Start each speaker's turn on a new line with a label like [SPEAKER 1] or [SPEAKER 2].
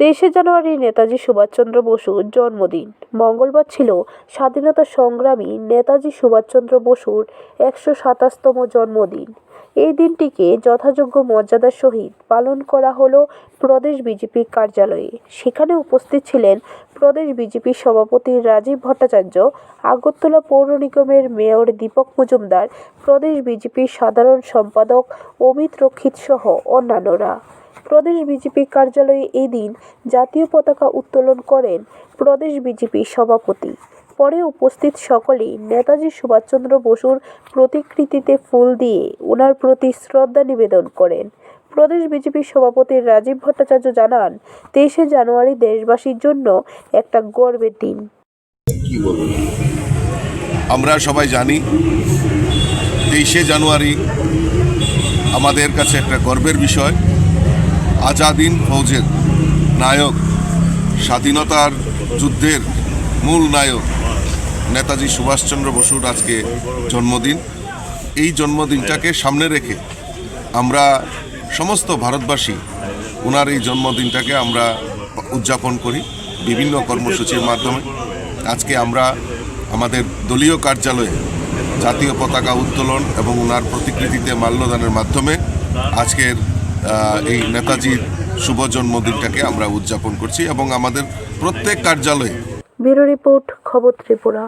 [SPEAKER 1] তেইশে জানুয়ারি নেতাজি সুভাষচন্দ্র বসুর জন্মদিন। মঙ্গলবার ছিল স্বাধীনতা সংগ্রামী নেতাজি সুভাষচন্দ্র বসুর একশো সাতাশতম জন্মদিন। এই দিনটিকে যথাযোগ্য মর্যাদার সহিত পালন করা হলো প্রদেশ বিজেপি কার্যালয়ে। সেখানে উপস্থিত ছিলেন প্রদেশ বিজেপির সভাপতি রাজীব ভট্টাচার্য, আগরতলা পৌর নিগমের মেয়র দীপক মজুমদার, প্রদেশ বিজেপির সাধারণ সম্পাদক অমিত রক্ষিত সহ অন্যান্যরা। প্রদেশ বিজেপি কার্যালয়ে এই দিন জাতীয় পতাকা উত্তোলন করেন প্রদেশ বিজেপি সভাপতি। পরে উপস্থিত সকলেই নেতাজি সুভাষচন্দ্র বসুর প্রতিকৃতিতে ফুল দিয়ে ওনার প্রতি শ্রদ্ধা নিবেদন করেন। প্রদেশ বিজেপির সভাপতি রাজীব ভট্টাচার্য জানান, তেইশে জানুয়ারি দেশবাসীর জন্য একটা গর্বের দিন।
[SPEAKER 2] আমরা সবাই জানি, তেইশে জানুয়ারি আমাদের কাছে একটা গর্বের বিষয়। আজাদিন ফৌজের নায়ক, স্বাধীনতার যুদ্ধের মূল নায়ক নেতাজি সুভাষচন্দ্র বসুর আজকে জন্মদিন। এই জন্মদিনটাকে সামনে রেখে আমরা সমস্ত ভারতবাসী ওনার এই জন্মদিনটাকে আমরা উদযাপন করি বিভিন্ন কর্মসূচির মাধ্যমে। আজকে আমরা আমাদের দলীয় কার্যালয়ে জাতীয় পতাকা উত্তোলন এবং ওনার প্রতিকৃতিতে মাল্যদানের মাধ্যমে আজকের এই নেতাজির শুভ জন্মদিনটাকে আমরা উদযাপন করছি এবং আমাদের প্রত্যেক কার্যালয়ে
[SPEAKER 1] ব্যুরো রিপোর্ট, খবর ত্রিপুরা।